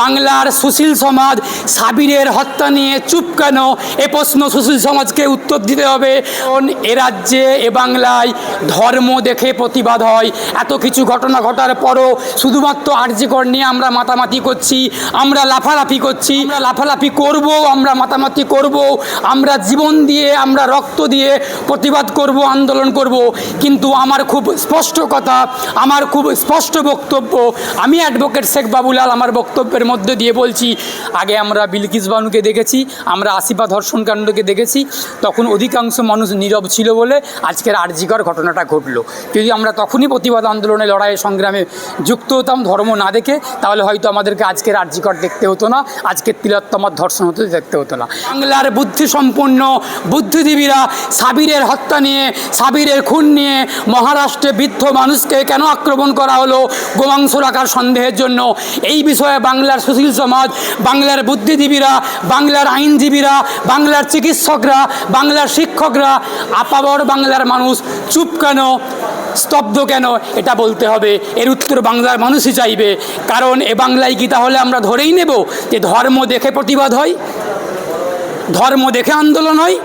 বাংলার সুশীল সমাজ, সাবিরের হত্যা নিয়ে চুপ কেন? এ প্রশ্ন সুশীল সমাজকে উত্তর দিতে হবে। এ রাজ্যে, এ বাংলায় ধর্ম দেখে প্রতিবাদ হয়। এত কিছু ঘটনা ঘটার পরও শুধুমাত্র আর্যিকর নিয়ে আমরা মাতামাতি করছি, আমরা লাফালাফি করছি। আমরা লাফালাফি করব, আমরা মাতামাতি করব, আমরা জীবন দিয়ে, আমরা রক্ত দিয়ে প্রতিবাদ করব, আন্দোলন করব। কিন্তু আমার খুব স্পষ্ট কথা, আমার খুব স্পষ্ট বক্তব্য, আমি অ্যাডভোকেট শেখ বাবুলাল, আমার বক্তব্যের মধ্যে দিয়ে বলছি, আগে আমরা বিলকিস বানুকে দেখেছি, আমরা আসিফা ধর্ষণ কাণ্ডকে দেখেছি, তখন অধিকাংশ মানুষ নীরব ছিল বলে আজকের আর্জিকর ঘটনাটা ঘটলো। যদি আমরা তখনই প্রতিবাদ আন্দোলনে লড়াই সংগ্রামে যুক্ত হতাম, ধর্ম না দেখে, তাহলে হয়তো আমাদেরকে আজকের আর্জিকর দেখতে হতো না, আজকের তিলোত্তমার ধর্ষণ হতে দেখতে হতো না। বাংলার বুদ্ধিসম্পন্ন বুদ্ধিজীবীরা সাবিরের হত্যা নিয়ে, সাবিরের খুন নিয়ে মহারাষ্ট্রে বৃদ্ধ মানুষকে কেন আক্রমণ করা হলো, গোমাংস রাখার সন্দেহের জন্য, এই বিষয়ে বাংলার সুশীল সমাজ, বাংলার বুদ্ধিজীবীরা, বাংলার আইনজীবীরা, বাংলার চিকিৎসকরা, বাংলার শিক্ষকরা, আপাবর বাংলার মানুষ, চুপ কেন, স্তব্ধ কেন, এটা বলতে হবে। এর উত্তর বাংলার মানুষই চাইবে। কারণ এ বাংলায় কি তাহলে আমরা ধরেই নেব যে ধর্ম দেখে প্রতিবাদ হয়? ধর্ম দেখে আন্দোলন হয়?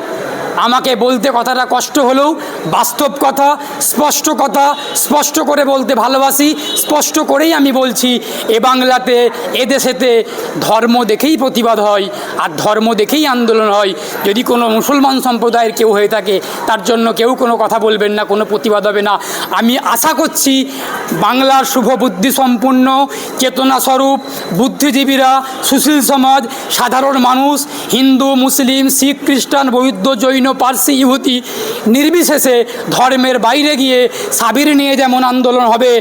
আমাকে বলতে কথাটা কষ্ট হলেও বাস্তব কথা, স্পষ্ট কথা, স্পষ্ট করে বলতে ভালোবাসি, স্পষ্ট করেই আমি বলছি, এ বাংলাতে এদেশেতে ধর্ম দেখেই প্রতিবাদ হয়, আর ধর্ম দেখেই আন্দোলন হয়। যদি কোনো মুসলমান সম্প্রদায়ের কেউ হয়ে থাকে, তার জন্য কেউ কোনো কথা বলবেন না, কোনো প্রতিবাদ হবে না। আমি আশা করছি, বাংলার শুভ বুদ্ধি সম্পন্ন চেতনাস্বরূপ বুদ্ধিজীবীরা, সুশীল সমাজ, সাধারণ মানুষ, হিন্দু, মুসলিম, শিখ, খ্রিস্টান, বৌদ্ধ, জৈন পার্সি ইহুতি নির্বিশেষে ধর্মের বাইরে গিয়ে সাবির নিয়ে যেমন আন্দোলন হবে,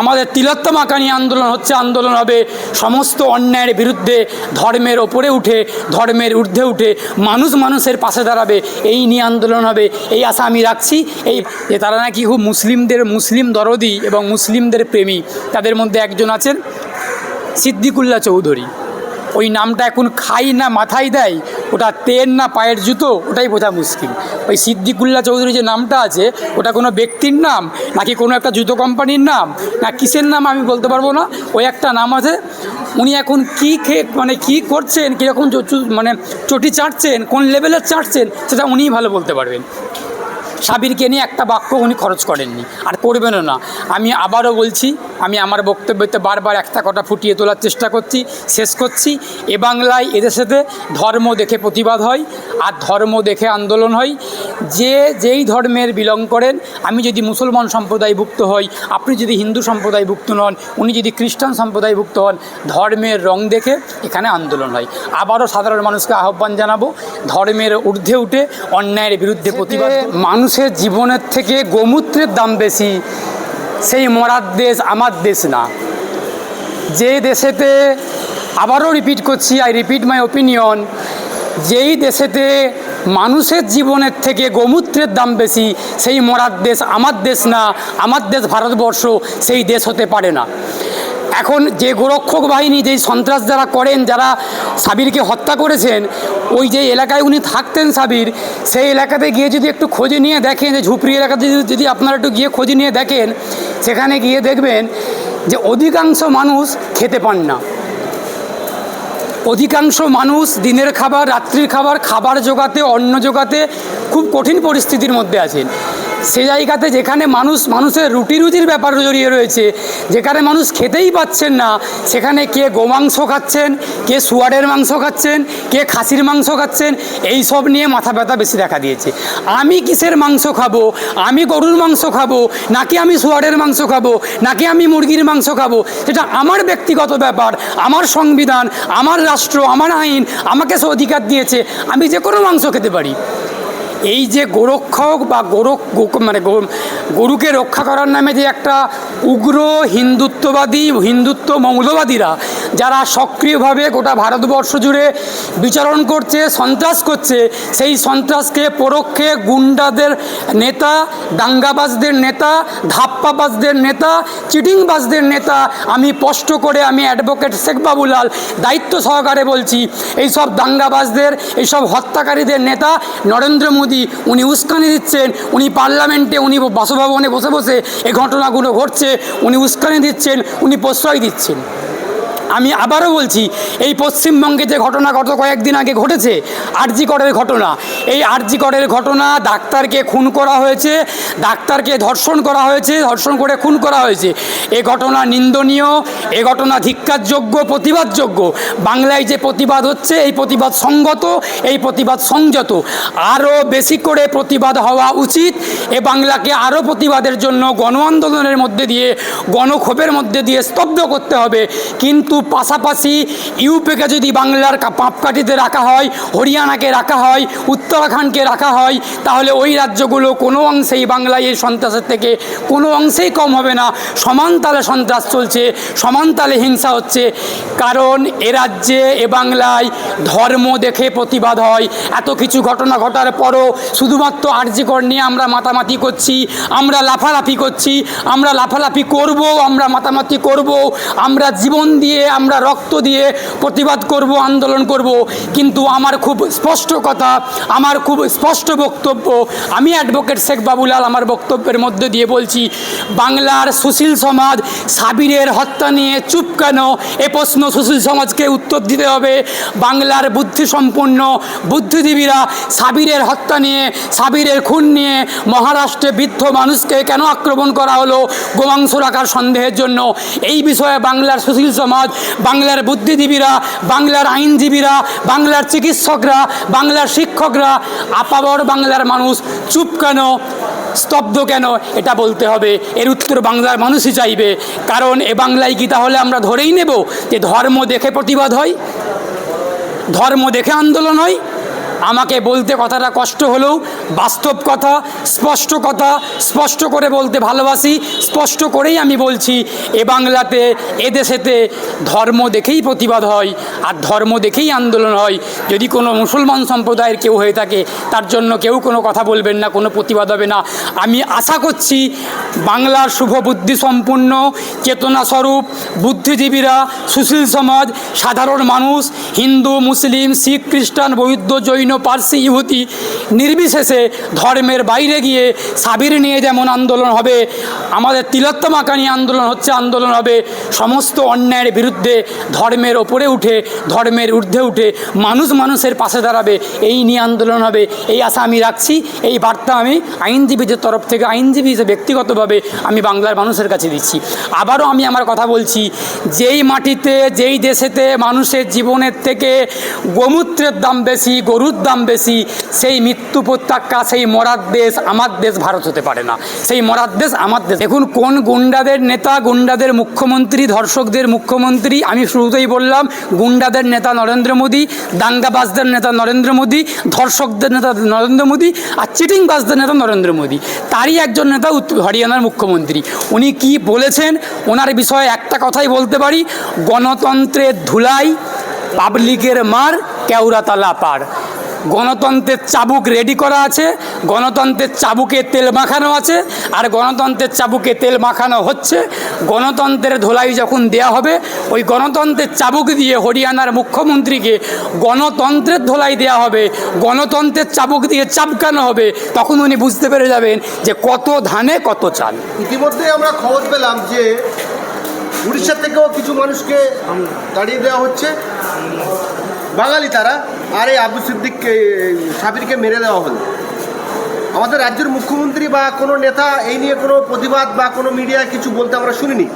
আমাদের তিলোত্তমাকা নিয়ে আন্দোলন হচ্ছে আন্দোলন হবে, সমস্ত অন্যায়ের বিরুদ্ধে ধর্মের ওপরে উঠে, ধর্মের ঊর্ধ্বে উঠে মানুষ মানুষের পাশে দাঁড়াবে, এই নিয়ে আন্দোলন হবে, এই আশা আমি রাখছি। এই যে তারা নাকি খুব মুসলিমদের মুসলিম দরদি এবং মুসলিমদের প্রেমী, তাদের মধ্যে একজন আছেন সিদ্দিকুল্লা চৌধুরী। ওই নামটা এখন খাই না, মাথায় দেয়, ওটা তেল না পায়ের জুতো, ওটাই বোঝা মুশকিল। ওই সিদ্দিকুল্লা চৌধুরী যে নামটা আছে, ওটা কোনো ব্যক্তির নাম, নাকি কোনো একটা জুতো কোম্পানির নাম, না কিসের নাম আমি বলতে পারব না, ওই একটা নাম আছে। উনি এখন কী খেয়ে মানে কী করছেন, কীরকম মানে চটি চাটছেন, কোন লেভেলের চাটছেন, সেটা উনিই ভালো বলতে পারবেন। সাবিরকে নিয়ে একটা বাক্য উনি খরচ করেননি। আর করবেনও না। আমি আবারও বলছি, আমি আমার বক্তব্যতে বারবার একটা কথা ফুটিয়ে তোলার চেষ্টা করছি, শেষ করছি। এ বাংলায় এদের সাথে ধর্ম দেখে প্রতিবাদ হয়। আর ধর্ম দেখে আন্দোলন হয়। যে যেই ধর্মের বিলং করেন আমি যদি মুসলমান সম্প্রদায়ভুক্ত হই আপনি যদি হিন্দু সম্প্রদায়ভুক্ত নন উনি যদি খ্রিস্টান সম্প্রদায়ভুক্ত হন ধর্মের রং দেখে এখানে আন্দোলন হয়। আবারও সাধারণ মানুষকে আহ্বান জানাব ধর্মের ঊর্ধ্বে উঠে অন্যায়ের বিরুদ্ধে প্রতিবাদ মানুষের জীবনের থেকে গোমূত্রের দাম বেশি সেই মরার দেশ আমার দেশ না। যে দেশেতে আবারও রিপিট করছি আই রিপিট মাই ওপিনিয়ন যেই দেশেতে মানুষের জীবনের থেকে গোমূত্রের দাম বেশি, সেই মরার দেশ আমার দেশ না, আমার দেশ ভারতবর্ষ, সেই দেশ হতে পারে না। এখন যে গোরক্ষক বাহিনী, যেই সন্ত্রাস যারা করেন, যারা সাবিরকে হত্যা করেছেন, ওই যে এলাকায় উনি থাকতেন সাবির, সেই এলাকাতে গিয়ে যদি একটু খোঁজে নিয়ে দেখেন, যে ঝুপড়ি এলাকাতে যদি আপনারা একটু গিয়ে খোঁজে নিয়ে দেখেন, সেখানে গিয়ে দেখবেন যে অধিকাংশ মানুষ খেতে পান না। অধিকাংশ মানুষ দিনের খাবার, রাত্রির খাবার খাবার জোগাতে, অন্ন জোগাতে খুব কঠিন পরিস্থিতির মধ্যে আছেন। সে জায়গাতে যেখানে মানুষ, মানুষের রুটি রুজির ব্যাপার জড়িয়ে রয়েছে, যেখানে মানুষ খেতেই পাচ্ছেন না, সেখানে কে গোমাংস খাচ্ছেন, কে শুয়ারের মাংস খাচ্ছেন, কে খাসির মাংস খাচ্ছেন, এই সব নিয়ে মাথা ব্যথা বেশি দেখা দিয়েছে। আমি কিসের মাংস খাব? আমি গরুর মাংস খাব? নাকি আমি শুয়ারের মাংস খাব? নাকি আমি মুরগির মাংস খাব? সেটা আমার ব্যক্তিগত ব্যাপার, আমার সংবিধান, আমার রাষ্ট্র, আমার আইন আমাকে সে অধিকার দিয়েছে। আমি যে কোনো মাংস খেতে পারি। এই যে গোরক্ষক বা গোরক মানে গরুকে রক্ষা করার নামে যে একটা উগ্র হিন্দুত্ববাদী, হিন্দুত্ব মৌলবাদীরা যারা সক্রিয়ভাবে গোটা ভারতবর্ষ জুড়ে বিচরণ করছে, সন্ত্রাস করছে, সেই সন্ত্রাসকে পরোক্ষে গুন্ডাদের নেতা, দাঙ্গাবাজদের নেতা, ধাপ্পাবাজদের নেতা, চিটিংবাজদের নেতা, আমি স্পষ্ট করে আমি অ্যাডভোকেট শেখ বাবুলাল দায়িত্ব সহকারে বলছি এইসব দাঙ্গাবাজদের এইসব হত্যাকারীদের নেতা নরেন্দ্র মোদী, উনি উস্কানি দিচ্ছেন, উনি পার্লামেন্টে, উনি বাসভবনে বসে বসে এই ঘটনাগুলো ঘটছে, উনি উস্কানি দিচ্ছেন, উনি প্রশ্রয় দিচ্ছেন। আমি আবারও বলছি, এই পশ্চিমবঙ্গে যে ঘটনা গত কয়েকদিন আগে ঘটেছে, আরজিকরের ঘটনা, এই আরজিকরের ঘটনা ডাক্তারকে খুন করা হয়েছে, ডাক্তারকে ধর্ষণ করা হয়েছে, ধর্ষণ করে খুন করা হয়েছে। এ ঘটনা নিন্দনীয়, এ ঘটনা ধিক্কারযোগ্য, প্রতিবাদযোগ্য। বাংলায় যে প্রতিবাদ হচ্ছে, এই প্রতিবাদ সঙ্গত, এই প্রতিবাদ সংযত। আরও বেশি করে প্রতিবাদ হওয়া উচিত, এ বাংলাকে আরও প্রতিবাদের জন্য গণ আন্দোলনের মধ্যে দিয়ে, গণক্ষোভের মধ্যে দিয়ে স্তব্ধ করতে হবে। কিন্তু পাশাপাশি ইউপিকে যদি বাংলার পাপকাঠিতে রাখা হয়, হরিয়ানাকে রাখা হয়, উত্তরাখণ্ডকে রাখা হয়, তাহলে ওই রাজ্যগুলো কোনো অংশেই বাংলায় এই সন্ত্রাসের থেকে কোনো অংশেই কম হবে না। সমান তালে সন্ত্রাস চলছে, সমান তালে হিংসা হচ্ছে। কারণ এ রাজ্যে, এ বাংলায় ধর্ম দেখে প্রতিবাদ হয়। এত কিছু ঘটনা ঘটার পরও শুধুমাত্র আর্যিকর নিয়ে আমরা মাতামাতি করছি, আমরা লাফালাফি করছি, আমরা লাফালাফি করব আমরা মাতামাতি করব আমরা জীবন দিয়ে আমরা রক্ত দিয়ে প্রতিবাদ করব, আন্দোলন করব। কিন্তু আমার খুব স্পষ্ট কথা, আমার খুব স্পষ্ট বক্তব্য, আমি অ্যাডভোকেট শেখ বাবুলাল আমার বক্তব্যের মধ্যে দিয়ে বলছি, বাংলার সুশীল সমাজ সাবিরের হত্যা নিয়ে চুপ কেন? এ প্রশ্ন সুশীল সমাজকে উত্তর দিতে হবে। বাংলার বুদ্ধিসম্পন্ন বুদ্ধিজীবীরা সাবিরের হত্যা নিয়ে, সাবিরের খুন নিয়ে মহারাষ্ট্রে বৃদ্ধ মানুষকে কেন আক্রমণ করা হলো? গোমাংস রাখার সন্দেহের জন্য। এই বিষয়ে বাংলার সুশীল সমাজ বাংলার বুদ্ধিজীবীরা, বাংলার আইনজীবীরা, বাংলার চিকিৎসকরা, বাংলার শিক্ষকরা, আপাবর বাংলার মানুষ, চুপ কেন, স্তব্ধ কেন, এটা বলতে হবে। এর উত্তর বাংলার মানুষই চাইবে। কারণ এ বাংলায় কি তাহলে আমরা ধরেই নেব যে ধর্ম দেখে প্রতিবাদ হয়? ধর্ম দেখে আন্দোলন হয়? আমাকে বলতে কথাটা কষ্ট হলেও বাস্তব কথা, স্পষ্ট কথা, স্পষ্ট করে বলতে ভালোবাসি, স্পষ্ট করেই আমি বলছি, এ বাংলাতে এদেশেতে ধর্ম দেখেই প্রতিবাদ হয়, আর ধর্ম দেখেই আন্দোলন হয়। যদি কোনো মুসলমান সম্প্রদায়ের কেউ হয়ে থাকে, তার জন্য কেউ কোনো কথা বলবেন না, কোনো প্রতিবাদ হবে না। আমি আশা করছি বাংলার শুভ বুদ্ধি সম্পন্ন চেতনাস্বরূপ বুদ্ধিজীবীরা, সুশীল সমাজ, সাধারণ মানুষ, হিন্দু, মুসলিম, শিখ, খ্রিস্টান, বৌদ্ধ, জৈন, পার্সি, ইহুদি, নির্বিশেষে ধর্মের বাইরে গিয়ে সাবির নিয়ে যেমন আন্দোলন হবে, আমাদের তিলোত্তমাকা নিয়ে আন্দোলন হচ্ছে আন্দোলন হবে, সমস্ত অন্যায়ের বিরুদ্ধে ধর্মের ওপরে উঠে, ধর্মের ঊর্ধ্বে উঠে মানুষ মানুষের পাশে দাঁড়াবে, এই নিয়ে আন্দোলন হবে, এই আশা আমি রাখছি, এই বার্তা আমি আইনজীবীদের তরফ থেকে, আইনজীবী হিসেবে ব্যক্তিগতভাবে আমি বাংলার মানুষের কাছে দিচ্ছি। আবারও আমি আমার কথা বলছি, যেই মাটিতে, যেই দেশেতে মানুষের জীবনের থেকে গোমূত্রের দাম বেশি, গরুর দাম বেশি, সেই মৃত্যু প্রত্যাখ্যা, সেই মরার দেশ আমার দেশ ভারত হতে পারে না। সেই মরার দেশ আমার দেশ। দেখুন, কোন গুন্ডাদের নেতা, গুন্ডাদের মুখ্যমন্ত্রী, ধর্ষকদের মুখ্যমন্ত্রী, আমি শুরুতেই বললাম, গুন্ডাদের নেতা নরেন্দ্র মোদী, দাঙ্গাবাজদের নেতা নরেন্দ্র মোদী, ধর্ষকদের নেতা নরেন্দ্র মোদী, আর চিটিংবাজদের নেতা নরেন্দ্র মোদী। তারই একজন নেতা উত্ত- হরিয়ানার মুখ্যমন্ত্রী। উনি কি বলেছেন? ওনার বিষয়ে একটা কথাই বলতে পারি। গণতন্ত্রের ধুলাই, পাবলিকের মার কেউরাতলা পার গণতন্ত্রের চাবুক রেডি করা আছে, গণতন্ত্রের চাবুকে তেল মাখানো আছে, আর গণতন্ত্রের চাবুকে তেল মাখানো হচ্ছে। গণতন্ত্রের ধোলাই যখন দেয়া হবে, ওই গণতন্ত্রের চাবুক দিয়ে হরিয়ানার মুখ্যমন্ত্রীকে গণতন্ত্রের ধোলাই দেয়া হবে। গণতন্ত্রের চাবুক দিয়ে চাপকানো হবে। তখন উনি বুঝতে পেরে যাবেন যে কত ধানে কত চাল। ইতিমধ্যে আমরা খবর পেলাম যে উড়িষ্যা থেকেও কিছু মানুষকে তাড়িয়ে দেওয়া হচ্ছে। বাঙালি তারা। আর এই আবু সিদ্দিককে, সাবিরকে মেরে দেওয়া হলো। আমাদের রাজ্যের মুখ্যমন্ত্রী বা কোনো নেতা এই নিয়ে কোনো প্রতিবাদ বা কোনো মিডিয়ায় কিছু বলতে আমরা শুনিনি।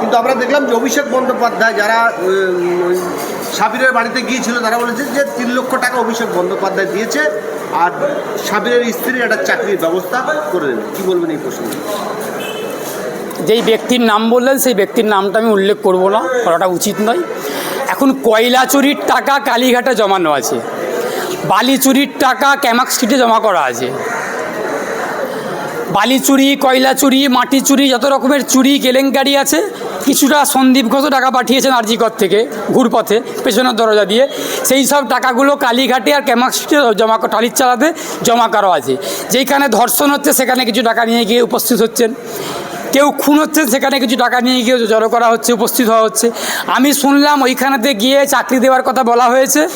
কিন্তু আমরা দেখলাম যে অভিষেক বন্দ্যোপাধ্যায় যারা সাবিরের বাড়িতে গিয়েছিল, তারা বলেছে যে তিন লক্ষ টাকা অভিষেক বন্দ্যোপাধ্যায় দিয়েছে আর সাবিরের স্ত্রীর একটা চাকরির ব্যবস্থা করে দেবে। কী বলবেন এই প্রসঙ্গে? যেই ব্যক্তির নাম বললেন, সেই ব্যক্তির নামটা আমি উল্লেখ করব না, করাটা উচিত নয়। এখন কয়লা চুরির টাকা কালীঘাটে জমানো আছে। বালি চুরির টাকা ক্যামাক স্ট্রিটে জমা করা আছে। বালি চুরি, কয়লা চুরি, মাটি চুরি, যত রকমের চুরি, কেলেঙ্কারি আছে। কিছুটা সন্দীপ ঘোষ টাকা পাঠিয়েছেন আরজিকর থেকে, ঘুরপথে, পেছনের দরজা দিয়ে। সেই সব টাকাগুলো কালীঘাটে আর ক্যামাক স্ট্রিটে জমা টালির চালাতে জমা করা আছে। যেখানে ধর্ষণ হচ্ছে, সেখানে কিছু টাকা নিয়ে গিয়ে উপস্থিত হচ্ছেন। কেউ খুন হচ্ছে, সেখানে কিছু টাকা নিয়ে গিয়ে জড়ো করা হচ্ছে, উপস্থিত হওয়া হচ্ছে। আমি শুনলাম ওইখানেতে গিয়ে চাকরি দেওয়ার কথা বলা হয়েছে।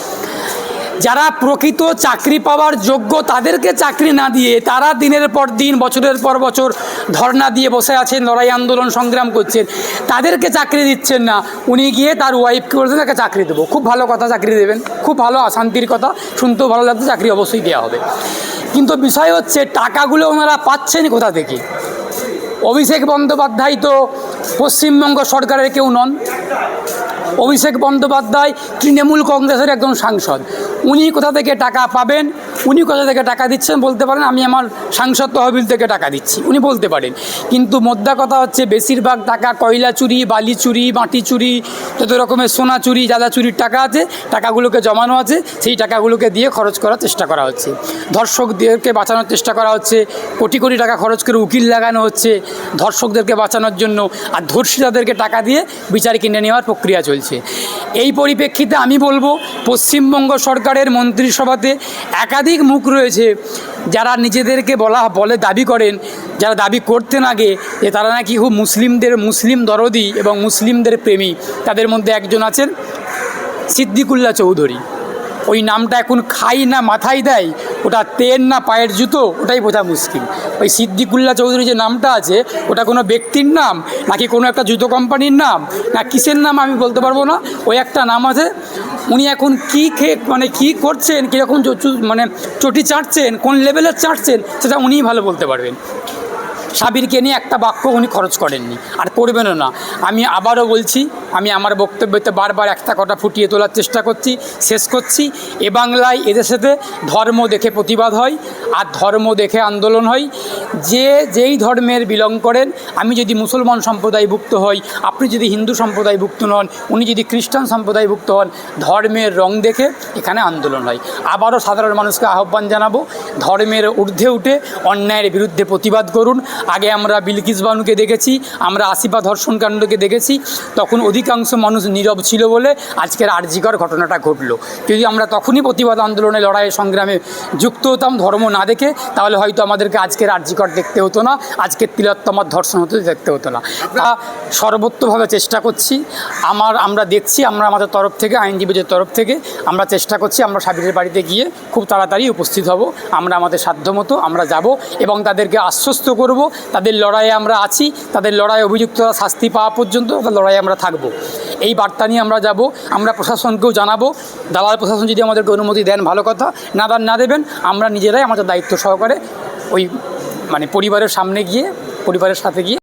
যারা প্রকৃত চাকরি পাওয়ার যোগ্য, তাদেরকে চাকরি না দিয়ে তারা দিনের পর দিন, বছরের পর বছর ধর্ণা দিয়ে বসে আছেন, লড়াই আন্দোলন সংগ্রাম করছেন। তাদেরকে চাকরি দিচ্ছেন না। উনি গিয়ে তার ওয়াইফকে বলছেন, তাকে চাকরি দেবো। খুব ভালো কথা, চাকরি দেবেন। খুব ভালো, অশান্তির কথা। শুনতেও ভালো লাগছে, চাকরি অবশ্যই দেওয়া হবে। কিন্তু বিষয় হচ্ছে, টাকাগুলো ওনারা পাচ্ছেন কোথা থেকে? অভিষেক বন্দ্যোপাধ্যায় তো পশ্চিমবঙ্গ সরকারের কেউ নন। অভিষেক বন্দ্যোপাধ্যায় তৃণমূল কংগ্রেসের একজন সাংসদ। উনি কোথা থেকে টাকা পাবেন, উনি কোথা থেকে টাকা দিচ্ছেন বলতে পারেন, আমি আমার সাংসদ তহবিল থেকে টাকা দিচ্ছি, উনি বলতে পারেন। কিন্তু মোদ্দা কথা হচ্ছে বেশিরভাগ টাকা কয়লা চুরি, বালি চুরি, মাটি চুরি, যত রকমের সোনা চুরি যাদা চুরির টাকা আছে, টাকাগুলোকে জমানো আছে, সেই টাকাগুলোকে দিয়ে খরচ করার চেষ্টা করা হচ্ছে। ধর্ষকদেরকে বাঁচানোর চেষ্টা করা হচ্ছে, কোটি কোটি টাকা খরচ করে উকিল লাগানো হচ্ছে ধর্ষকদেরকে বাঁচানোর জন্য, আর ধর্ষিতাদেরকে টাকা দিয়ে বিচার কিনে নেওয়ার প্রক্রিয়া চলছে। এই পরিপ্রেক্ষিতে আমি বলব, পশ্চিমবঙ্গ সরকারের মন্ত্রিসভাতে একাধিক মুখ রয়েছে যারা নিজেদেরকে বলা, বলে দাবি করেন, যারা দাবি করতেন আগে যে তারা নাকি খুব মুসলিমদের, মুসলিম দরদি এবং মুসলিমদের প্রেমী। তাদের মধ্যে একজন আছেন সিদ্দিকুল্লা চৌধুরী। ওই নামটা এখন খাই না মাথায় দেয়, ওটা তেল না পায়ের জুতো, ওটাই বোঝা মুশকিল ওই সিদ্দিকুল্লা চৌধুরী যে নামটা আছে, ওটা কোনো ব্যক্তির নাম নাকি কোনো একটা জুতো কোম্পানির নাম? না কিসের নাম আমি বলতে পারব না। ওই একটা নাম আছে উনি এখন কি খেয়ে মানে কি করছেন, কীরকম মানে চটি চাটছেন, কোন লেভেলের চাটছেন, সেটা উনিই ভালো বলতে পারবেন। সাবিরকে নিয়ে একটা বাক্য উনি খরচ করেননি। আর করবেনও না। আমি আবারও বলছি, আমি আমার বক্তব্যতে বারবার একটা কথা ফুটিয়ে তোলার চেষ্টা করছি, শেষ করছি। এ বাংলায় এদের সাথে ধর্ম দেখে প্রতিবাদ হয়, আর ধর্ম দেখে আন্দোলন হয়। যে, যেই ধর্মের বিলং করেন, আমি যদি মুসলমান সম্প্রদায়ভুক্ত হই, আপনি যদি হিন্দু সম্প্রদায়ভুক্ত নন, উনি যদি খ্রিস্টান সম্প্রদায়ভুক্ত হন, ধর্মের রং দেখে এখানে আন্দোলন হয়। আবারও সাধারণ মানুষকে আহ্বান জানাব, ধর্মের ঊর্ধ্বে উঠে অন্যায়ের বিরুদ্ধে প্রতিবাদ করুন আগে আমরা বিলকিস বানুকে দেখেছি, আমরা আসিফা ধর্ষণকাণ্ডকে দেখেছি, তখন অধিকাংশ মানুষ নীরব ছিল বলে আজকের আর্জিকর ঘটনাটা ঘটলো। যদি আমরা তখনই প্রতিবাদ আন্দোলনে লড়াই সংগ্রামে যুক্ত হতাম, ধর্ম না দেখে, তাহলে হয়তো আমাদেরকে আজকের আর্জিকর দেখতে হতো না, আজকের তিলোত্তমার ধর্ষণ হতে দেখতে হতো না। তা সর্বোত্তভাবে চেষ্টা করছি, আমার, আমরা দেখছি, আমরা আমাদের তরফ থেকে, আইনজীবীদের তরফ থেকে, আমরা চেষ্টা করছি, আমরা সাবিরের বাড়িতে গিয়ে খুব তাড়াতাড়ি উপস্থিত হব, আমরা আমাদের সাধ্যমতো আমরা যাব এবং তাদেরকে আশ্বস্ত করব তাদের লড়াইয়ে আমরা আছি, তাদের লড়াই অভিযুক্তরা শাস্তি পাওয়া পর্যন্ত লড়াইয়ে আমরা থাকব। এই বার্তা নিয়ে আমরা যাব, আমরা প্রশাসনকেও জানাব, দালাল প্রশাসন যদি আমাদেরকে অনুমতি দেন ভালো কথা, না দেন, না দেবেন, আমরা নিজেরাই আমাদের দায়িত্ব সহকারে ওই মানে পরিবারের সামনে গিয়ে, পরিবারের সাথে গিয়ে